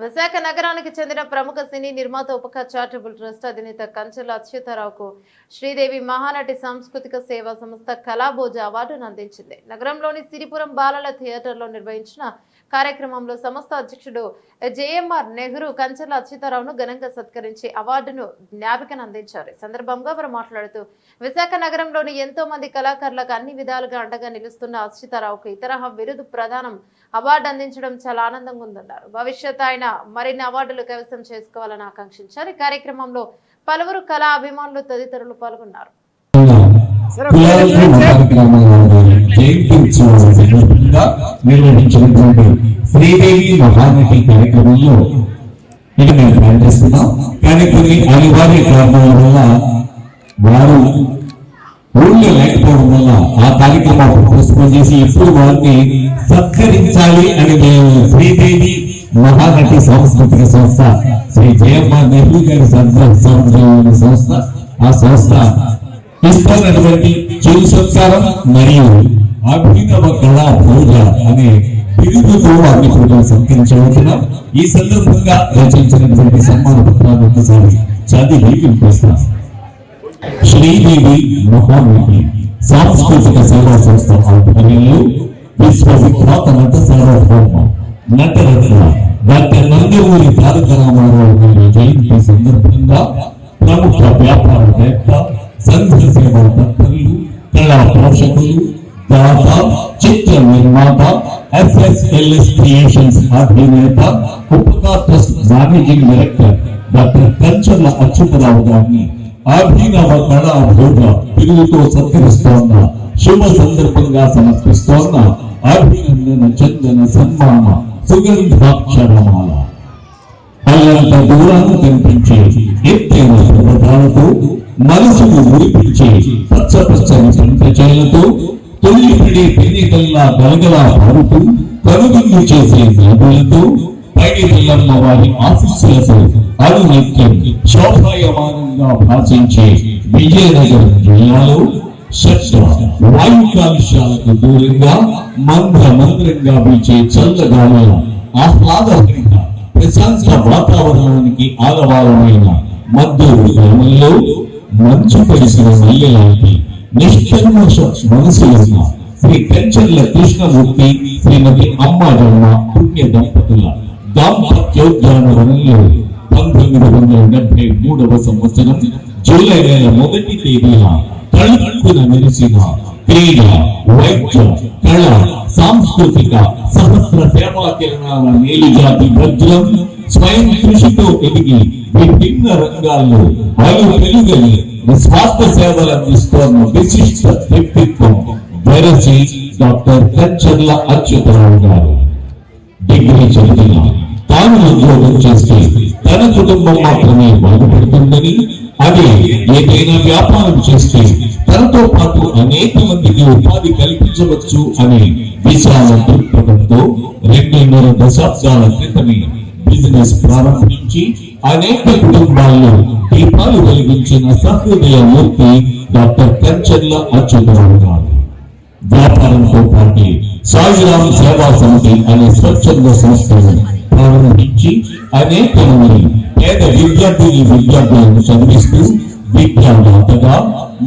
విశాఖ నగరానికి చెందిన ప్రముఖ సినీ నిర్మాత ఉపక చారిటబుల్ ట్రస్ట్ అధినేత కంచెల అచ్యుతారావుకు శ్రీదేవి మహానటి సాంస్కృతిక సేవా సంస్థ కళాభోజ అవార్డును అందించింది. నగరంలోని సిరిపురం బాలల థియేటర్లో నిర్వహించిన కార్యక్రమంలో సంస్థ అధ్యక్షుడు జేఎంఆర్ నెహ్రూ కంచెల అచ్యుతారావును ఘనంగా సత్కరించి అవార్డును జ్ఞాపికను అందించారు. సందర్భంగా వారు మాట్లాడుతూ విశాఖ నగరంలోని ఎంతో మంది కళాకారులకు అన్ని విధాలుగా అండగా నిలుస్తున్న అచ్యుతారావుకు ఇతర విరుదు ప్రధానం అవార్డు అందించడం చాలా ఆనందంగా ఉందన్నారు. భవిష్యత్ ఆయన మరిన్ని అవార్డులు కైవసం చేసుకోవాలని ఆకాంక్షించారు. ఈ కార్యక్రమంలో పలువురు కళా అభిమానులు తదితరులు పాల్గొన్నారు. కులాలకి కార్యక్రమాలను జయించవలసిందిగా నిర్వహించినటువంటి శ్రీదేవి మహానటి కార్యక్రమంలో ఇక మేము ప్రయత్నిస్తున్నాం కానీ కొన్ని అనివార్య కారణాల వల్ల వారు ఊళ్ళో లేకపోవడం వల్ల ఆ కార్యక్రమం పోస్ట్పోన్ చేసి ఎప్పుడు వారిని సత్కరించాలి అని మేము శ్రీదేవి మహానటి సాంస్కృతిక సంస్థ శ్రీ జయమ్మ నెహ్రూ గారి సంస్థ సంస్థ. ఆ సంస్థ ఇస్తున్నటువంటి చెడు సంస్కారం మరియు అభినవ కళా పూజ అనే బిరుదుతో వారిని కూడా సత్కరించబోతున్నాం ఈ సందర్భంగా రచించినటువంటి సన్మాన పత్రాన్ని ఒకసారి చదివి వినిపిస్తాం. శ్రీదేవి మహామూర్తి సాంస్కృతిక సేవా సంస్థ ఆధ్వర్యంలో విశ్వవిఖ్యాత నట సార్వభౌమ నటరత్న డాక్టర్ నందమూరి తారక రామారావు గారి జయంతి సందర్భంగా ప్రముఖ వ్యాపారవేత్త సంఘ సేవా తత్పరులు కళా పోషకులు దాత చిత్ర నిర్మాత ఎఫ్ఎస్ఎల్ఎస్ క్రియేషన్స్ అధినేత ఉపకా trust managing director doctor Kancharla Achyutarao గారిని అభినవ కళా భోజ పిలుగుతో సత్కరిస్తోన్న శుభ సందర్భంగా సమర్పిస్తోన్న అభినందన చందన సన్మాన సుగంధాక్షరమాల. అల్లంత దూరాన్ని కనిపించే ఎత్తైన పర్వతాలతో మనసును మురిపించే పచ్చ పచ్చని పంట చేలతో తొలి పిడి పెన్నికల్లా గలగలా పారుతూ కనుగొందు చేసే నదులతో పైడిల్లమ్మ వారి ఆఫీసులకు అనునిత్యం శోభాయమానంగా భాషించే విజయనగరం జిల్లాలో శబ్ద వాయు కాలుష్యాలకు దూరంగా మంద్ర మంద్రంగా వీచే చల్లగాలుల ఆహ్లాదహరిత ప్రశాంత వాతావరణానికి ఆలవాలమైన మద్దూరు గ్రామంలో మంచు పరిసిన మల్లెలాంటి నిష్కల్మష మనసు ఉన్న శ్రీ కంచర్ల కృష్ణమూర్తి శ్రీమతి అమ్మాజమ్మ పుణ్య దంపతుల దాంపత్యోద్యాన పంతొమ్మిది వందల డెబ్బై మూడవ సంవత్సరం జూలై నెల మొదటి తేదీన తళుక్కున మెరిసిన క్రీడ వైద్య కళ సాంస్కృతిక సహస్ర సేవా కిరణాల మేలుజాతి వజ్రం స్వయం కృషితో ఎదిగి విభిన్న రంగాల్లో అలు వెలుగని నిస్వార్థ సేవలు అందిస్తోన్న విశిష్ట వ్యక్తిత్వం వెరసి డాక్టర్ కచ్చర్ల అచ్యుతరావు గారు. డిగ్రీ చదివిన తాను ఉద్యోగం చేస్తే తన కుటుంబం మాత్రమే బాగుపడుతుందని అదే ఏదైనా వ్యాపారం చేస్తే తనతో పాటు అనేక మందికి ఉపాధి కల్పించవచ్చు అనే విశాల దృక్పథంతో రెండున్నర దశాబ్దాల క్రితమే బిజినెస్ ప్రారంభించి అనేక కుటుంబాల్లో దీపాలు వెలిగించిన సహృదయ మూర్తి డాక్టర్ కంచర్ల అచ్యుతరావు గారు. వ్యాపారంతో పాటు సాయిరామ్ సేవా సమితి అనే స్వచ్ఛంద సంస్థను ప్రారంభించి అనేక మంది పేద విద్యార్థిని విద్యార్థులను చదివిస్తూ విద్యావేత్తగా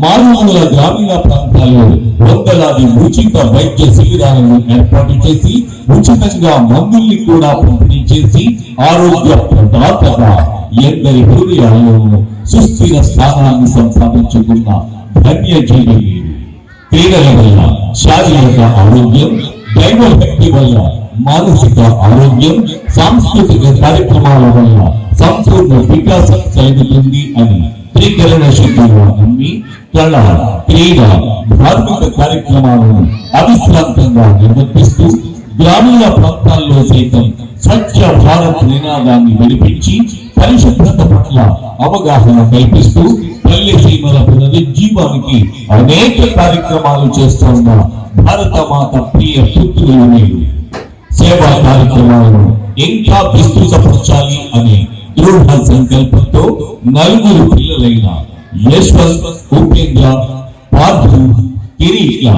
మారుమూల గ్రామీణ ప్రాంతాల్లో వందలాది ఉచిత వైద్య శిబిరాలను ఏర్పాటు చేసి ఉచితంగా మందుల్ని కూడా పంపిణీ చేసి ఆరోగ్య ప్రదాతగా ఎందరి హృదయాల్లో సుస్థిర స్థానాన్ని సంపాదించుకున్న ధన్యజీవి క్రీడల వల్ల శారీరక ఆరోగ్యం దైవభక్తి వల్ల మానసిక ఆరోగ్యం సాంస్కృతిక కార్యక్రమాల వల్ల సంపూర్ణ వికాసం కలుగుతుంది అని త్రికరణ శుద్ధిగా అమ్మి కళ క్రీడ ధార్మిక కార్యక్రమాలను అవిశ్రాంతంగా నిర్వర్తిస్తూ గ్రామీణ ప్రాంతాల్లో సైతం స్వచ్ఛ భారత్ నినాదాన్ని వినిపించి పరిశుభ్రత పట్ల అవగాహన కల్పిస్తూ పల్లె సీమల పునరుజ్జీవానికి అనేక కార్యక్రమాలు చేస్తున్న భారత మాత ప్రియ పుత్రులు మీరు సేవా కార్యక్రమాలను ఇంకా విస్తృతపరచాలి అనే దృఢ సంకల్పంతో నలుగురు పిల్లలైన యశ్వంత్ ఉపేంద్ర పార్థు కిరీట్ల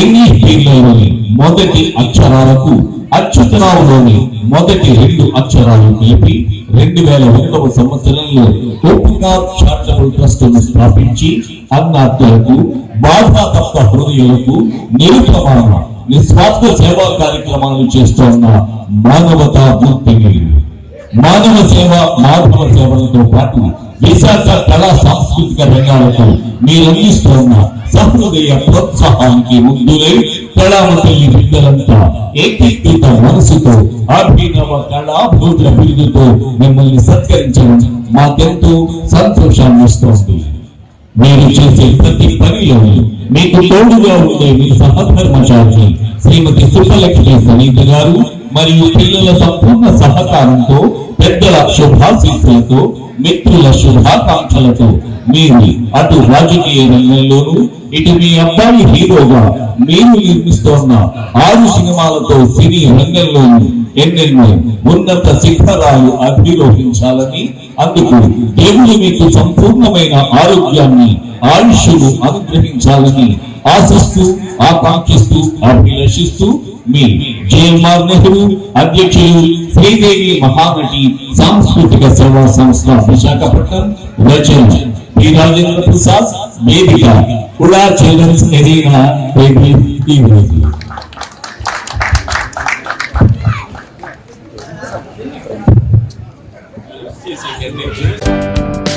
ఇంగ్లీష్ పేర్లలోని మొదటి అక్షరాలకు అచ్యుతరావులోని మొదటి రెండు అక్షరాలు కలిపి రెండు వేల ఒకటవ సంవత్సరంలో ఓపికార్ చారిటబుల్ ట్రస్ట్ స్థాపించి అన్నార్థులకు బాధా తప్ప హృదయులకు నిరుపమాన నిస్వార్థ సేవా కార్యక్రమాలు చేస్తున్న మానవతా మూర్తిని మానవ సేవ మాధవ సేవలతో పాటు విశాఖ కళా సాంస్కృతిక రంగాలకు మీరు అందిస్తున్న సహృదయ ప్రోత్సాహానికి ముందులై కళావతల్లి బిడ్డలంతా ఏకీకృత మనసుతో అభినవ కళాభూతుల బిరుదుతో మిమ్మల్ని సత్కరించడం మాకెంతో సంతోషాన్ని ఇస్తుంది మీరు చేసే ప్రతి పనిలో మీకు తోడుగా ఉండే మీ సహధర్మచారి శ్రీమతి సుబ్బలక్ష్మి సమీత గారు మరియు పిల్లల సంపూర్ణ సహకారంతో పెద్దల శుభాశీస్సులతో మిత్రుల శుభాకాంక్షలతో మీరు అటు రాజకీయ రంగంలోనూ ఇటు మీ అబ్బాయి హీరోగా మీరు నిర్మిస్తోన్న ఆరు సినిమాలతో సినీ రంగంలోనూ ఎన్నెన్నో ఉన్నత శిఖరాలు అభిరోహించాలని అందుకు దేవుడు మీకు సంపూర్ణమైన ఆరోగ్యాన్ని ఆయుష్ను అనుగ్రహించాలని ఆశిస్తూ ఆకాంక్షిస్తూ అభిలషిస్తూ మీ జేఎంఆర్ నెహ్రూ అధ్యక్షులు శ్రీదేవి మహానటి సాంస్కృతిక సేవా సంస్థ విశాఖపట్నం రచన పి రాజేంద్ర ప్రసాద్ వేదిక కుడా చిల్డ్రన్స్ ఎరీనా ఈ రోజు. చేసి